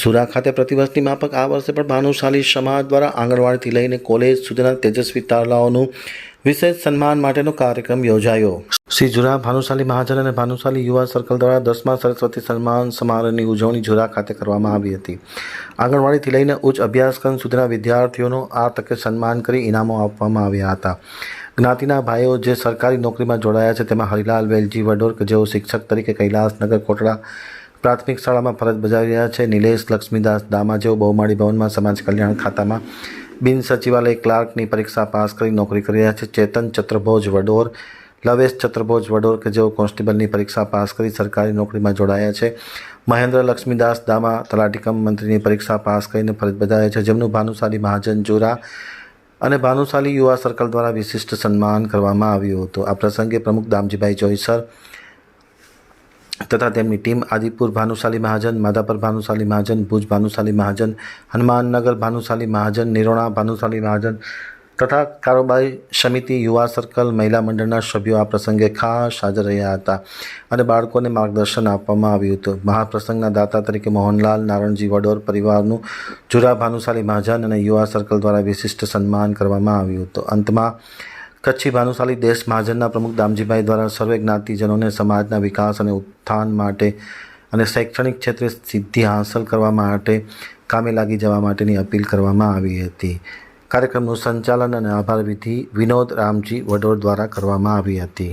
સુરા ખાતે પ્રતિવર્ષની માફક આ વર્ષે પણ ભાનુશાલી સમાજ દ્વારા આંગણવાડીથી લઈને કોલેજ સુધીના તેજસ્વી તારલાઓનું વિશેષ સન્માન માટેનો કાર્યક્રમ યોજાયો. શ્રી જુરા, ભાનુશાલી મહાજન અને ભાનુશાલી યુવા સર્કલ દ્વારા દસમા સરસ્વતી સન્માન સમારોહની ઉજવણી જુરા ખાતે કરવામાં આવી હતી. આંગણવાડીથી લઈને ઉચ્ચ અભ્યાસક્રમ સુધીના વિદ્યાર્થીઓનો આ તકે સન્માન કરી ઇનામો આપવામાં આવ્યા હતા. જ્ઞાતિના ભાઈઓ જે સરકારી નોકરીમાં જોડાયા છે, તેમાં હરિલાલ વેલજી વડોર કે જેઓ શિક્ષક તરીકે કૈલાસનગર, કોટડા પ્રાથમિક શાળામાં ફરજ બજાવી રહ્યા છે. નિલેશ લક્ષ્મીદાસ દામા જેઓ બહુમાળી ભવનમાં સમાજ કલ્યાણ ખાતામાં બિન સચિવાલય ક્લાર્કની પરીક્ષા પાસ કરી નોકરી કરી રહ્યા છે. ચેતન ચત્રભોજ વડોર, લવેશ ચત્રભોજ વડોર કે જેઓ કોન્સ્ટેબલની પરીક્ષા પાસ કરી સરકારી નોકરીમાં જોડાયા છે. મહેન્દ્ર લક્ષ્મીદાસ દામા તલાટીકમ મંત્રીની પરીક્ષા પાસ કરીને ફરજ બજાવ્યા છે, જેમનું ભાનુશાલી મહાજન જોરા અને ભાનુશાલી યુવા સર્કલ દ્વારા વિશિષ્ટ સન્માન કરવામાં આવ્યું હતું. આ પ્રસંગે પ્રમુખ દામજીભાઈ જોઈસર તથા તેમની ટીમ આદિપુર ભાનુશાલી મહાજન, માધાપર ભાનુશાલી મહાજન, ભુજ ભાનુશાલી મહાજન, હનુમાનનગર ભાનુશાલી મહાજન, નિરોણા ભાનુશાલી મહાજન તથા કારોબારી સમિતિ, યુવા સર્કલ, મહિલા મંડળના સભ્યો આ પ્રસંગે ખાસ હાજર રહ્યા હતા અને બાળકોને માર્ગદર્શન આપવામાં આવ્યું હતું. મહાપ્રસંગના દાતા તરીકે મોહનલાલ નારણજી વડોર પરિવારનું જુરા ભાનુશાલી મહાજન અને યુવા સર્કલ દ્વારા વિશિષ્ટ સન્માન કરવામાં આવ્યું હતું. અંતમાં કચ્છી ભાનુશાલી દેશ મહાજનના પ્રમુખ દામજીભાઈ દ્વારા સર્વે જ્ઞાતિજનોને સમાજના વિકાસ અને ઉત્થાન માટે અને શૈક્ષણિક ક્ષેત્રે સિદ્ધિ હાંસલ કરવા માટે કામે લાગી જવા માટેની અપીલ કરવામાં આવી હતી. કાર્યક્રમનું સંચાલન અને આભાર વિધિ વિનોદ રામજી વડોર દ્વારા કરવામાં આવી હતી.